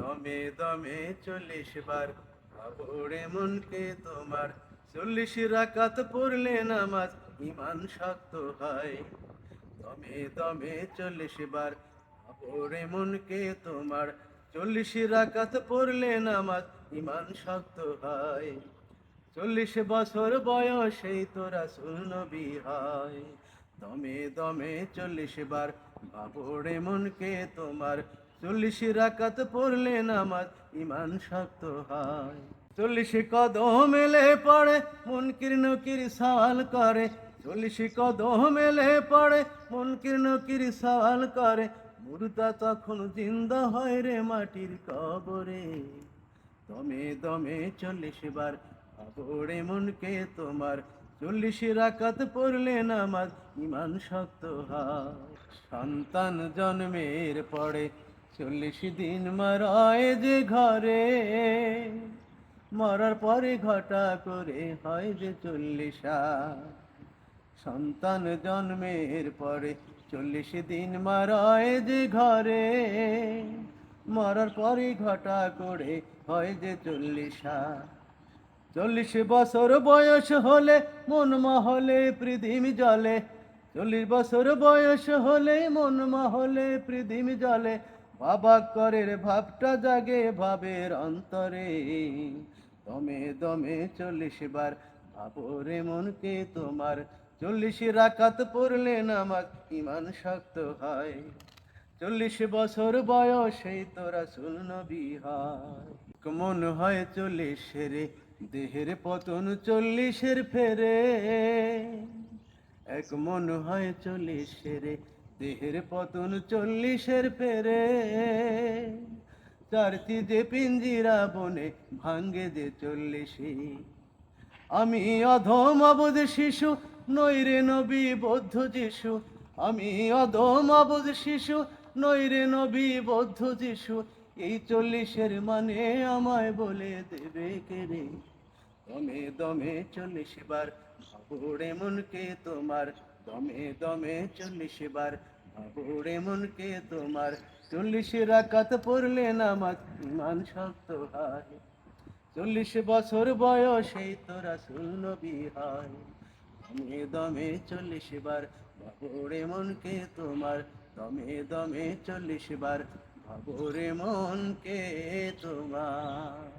দমে দমে চল্লিশ বার ভাবরে মনকে তোমার। চল্লিশ রাকাত পড়লে নামাজ ইমান শক্ত হয়। দমে দমে চল্লিশ বার ভাবরে মনকে তোমার। চল্লিশ রাকাত পড়লে নামাজ ইমান শক্ত হয়। চল্লিশ বছর বয়সেই তোরা সুনবি হয়। দমে দমে চল্লিশ বার বাবরে মনকে তোমার। চল্লিশ রাকাত পড়লে নামাজ ইমান শক্ত হয়। চল্লিশ কদম মেলে পড়ে, মনকির নকির সাল করে। চল্লিশ কদম মেলে পড়ে, মনকির নকির সাল করে। মুর্দা তখন জিন্দা হয় রে মাটির কবরে। দমে দমে চল্লিশ বার আবরে মনকে তোমার। চল্লিশ রাকাত পড়লে নামাজ ইমান শক্ত হয়। সন্তান জন্মের পরে চল্লিশ দিন মারায় যে ঘরে, মরার পরে ঘটা করে হয় যে চল্লিশা। সন্তান জন্মের পরে চল্লিশ দিন মারায় যে ঘরে, মরার পরে ঘটা করে হয় যে চল্লিশা। চল্লিশ বছর বয়স হলে মন মহলে পৃথিম জলে, চল্লিশ বছর বয়স হলে মন মহলে পৃথিম জলে বাবা করের ভাবটা জাগে ভাবের অন্তরে। দমে দমে চল্লিশ বার ভাবরে মনকে তোমার। চল্লিশ রাকাত পড়লে নামাজ ইমান শক্ত হয়। চল্লিশ বছর বয়সে তোরা নবী হয়। মন হয় চল্লিশের, দেহের পতন চল্লিশের ফেরে। এক মন হয় চল্লিশের দেহের পতন চল্লিশের পেরে। চারটি যে পিঞ্জিরা বনে ভাঙ্গে যে চল্লিশে। আমি অধম অবধ শিশু নৈরে নবী বৌদ্ধ যিশু। আমি অধম অবধ শিশু নৈরে নবী বৌদ্ধ যিশু। এই চল্লিশের মানে আমায় বলে দেবে কেড়ে দমে দমে চল্লিশ বার, ভাবুড়ে মনকে তোমার, দমে দমে চল্লিশ বার, ভাবুড়ে মনকে তোমার, চল্লিশ রাকাত পড়লে নামাজ, ইমান শক্ত হয়। চল্লিশ বছর বয়সেই তোরা নবী হয়। দমে দমে চল্লিশ বার ভাবরে মনকে তোমার, দমে দমে চল্লিশ বার ভাবরে মনকে তোমার।